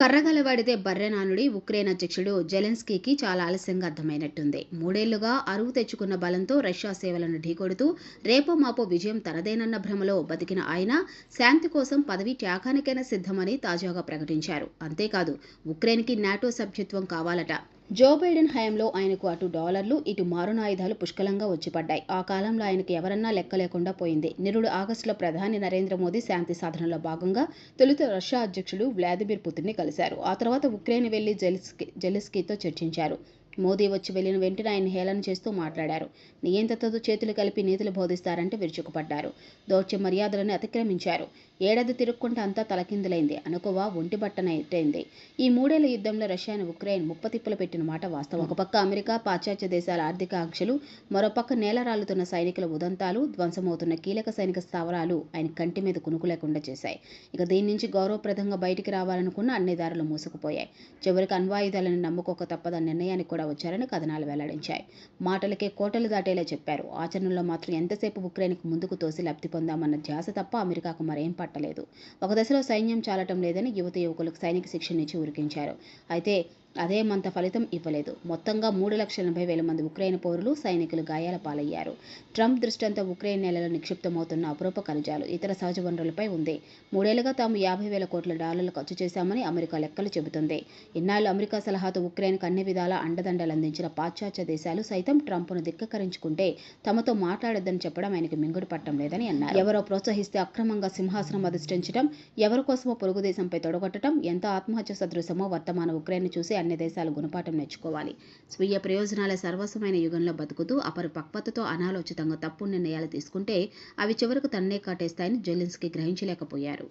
కర్రగలవాడితే బర్రెనానుడి Ukraine అధ్యక్షుడు జెలెన్స్కీకి చాలా ఆలస్యంగా అర్థమైనట్టుంది. మూడేళ్ళుగా అరువు తెచ్చుకున్న బలంతో రష్యా సేవలను ఢీకొడుతూ రేపో మాపో విజయం తనదేనన్న భ్రమలో బతికిన ఆయన శాంతి కోసం పదవి త్యాగానికైనా సిద్ధమని తాజాగా ప్రకటించారు. అంతేకాదు ఉక్రెయిన్కి నాటో సభ్యత్వం కావాలట. జో బైడెన్ హయాంలో ఆయనకు అటు డాలర్లు ఇటు మారునాయుధాలు పుష్కలంగా వచ్చిపడ్డాయి. ఆ కాలంలో ఆయనకు ఎవరన్నా లెక్క లేకుండా పోయింది. నిరుడు ఆగస్టులో ప్రధాని నరేంద్ర మోదీ శాంతి సాధనలో భాగంగా తొలుత రష్యా అధ్యక్షుడు వ్లాదిమిర్ పుతిన్ని కలిశారు. ఆ తర్వాత ఉక్రెయిన్ వెళ్ళి జెలిస్కీ జెలిస్కీతో చర్చించారు. మోదీ వచ్చి వెళ్ళిన వెంటనే ఆయన హేళన చేస్తూ మాట్లాడారు. నియంత్రతతో చేతులు కలిపి నీతులు బోధిస్తారంటే విరుచుకుపడ్డారు. దౌత్య మర్యాదలను అతిక్రమించారు. ఏడాది తిరుక్కుంటే అంతా తలకిందులైంది. అనుకోవా ఒంటి బట్టనైతైంది. ఈ మూడేళ్ళ యుద్ధంలో రష్యాను ఉక్రెయిన్ ముప్పతిప్పులు పెట్టిన మాట వాస్తవం. ఒక పక్క అమెరికా పాశ్చాత్య దేశాల ఆర్థిక ఆంక్షలు మరోపక్క నేల రాలుతున్న సైనికుల ఉదంతాలు ధ్వంసమవుతున్న కీలక సైనిక స్థావరాలు ఆయన కంటి మీద కునుకు లేకుండా చేశాయి. ఇక దీని నుంచి గౌరవప్రదంగా బయటికి రావాలనుకున్న అన్ని దారులు మూసుకుపోయాయి. చివరికి అణ్వాయుధాలను నమ్ముకోక తప్పదన్న నిర్ణయానికి కూడా వచ్చారని కథనాలు వెల్లడించాయి. మాటలకే కోటలు దాటేలా చెప్పారు. ఆచరణలో మాత్రం ఎంతసేపు ఉక్రెయిన్కు ముందుకు తోసి లబ్ధి పొందామన్న ధ్యాస తప్ప అమెరికాకు మరేం పట్టలేదు. ఒక దశలో సైన్యం చాలటం లేదని యువత యువకులకు సైనిక శిక్షణ ఇచ్చి ఉరికించారు. అయితే అదేమంత ఫలితం ఇవ్వలేదు. మొత్తంగా మూడు లక్షల ఎనభై వేల మంది ఉక్రెయిన్ పౌరులు సైనికులు గాయాల పాలయ్యారు. ట్రంప్ దృష్టి అంతా ఉక్రెయిన్ నేలలో నిక్షిప్తమవుతున్న అపరూప ఖనిజాలు ఇతర సహజ వనరులపై ఉంది. మూడేళ్ళుగా తాము యాభై వేల కోట్ల డాలర్లు ఖర్చు చేశామని అమెరికా లెక్కలు చెబుతుంది. ఇన్నాళ్ళు అమెరికా సలహాతో ఉక్రెయిన్కు అన్ని విధాల అండదండలు అందించిన పాశ్చాత్య దేశాలు సైతం ట్రంప్ను ధిక్కకరించుకుంటే తమతో మాట్లాడొద్దని చెప్పడం ఆయనకు మింగుడు పట్టం లేదని అన్నారు. ఎవరో ప్రోత్సహిస్తే అక్రమంగా సింహాసనం అధిష్ఠించడం ఎవరి కోసమో పొరుగు దేశంపై తొడగొట్టడం ఎంత ఆత్మహత్య సదృశమో వర్తమాన ఉక్రెయిన్ చూసి అన్ని దేశాలు గుణపాఠం నేర్చుకోవాలి. స్వీయ ప్రయోజనాల సర్వస్వమైన యుగంలో బతుకుతూ అపరిపక్వతతో అనాలోచితంగా తప్పు నిర్ణయాలు తీసుకుంటే అవి చివరకు తన్నే కాటేస్తాయని జెలిన్స్కి గ్రహించలేకపోయారు.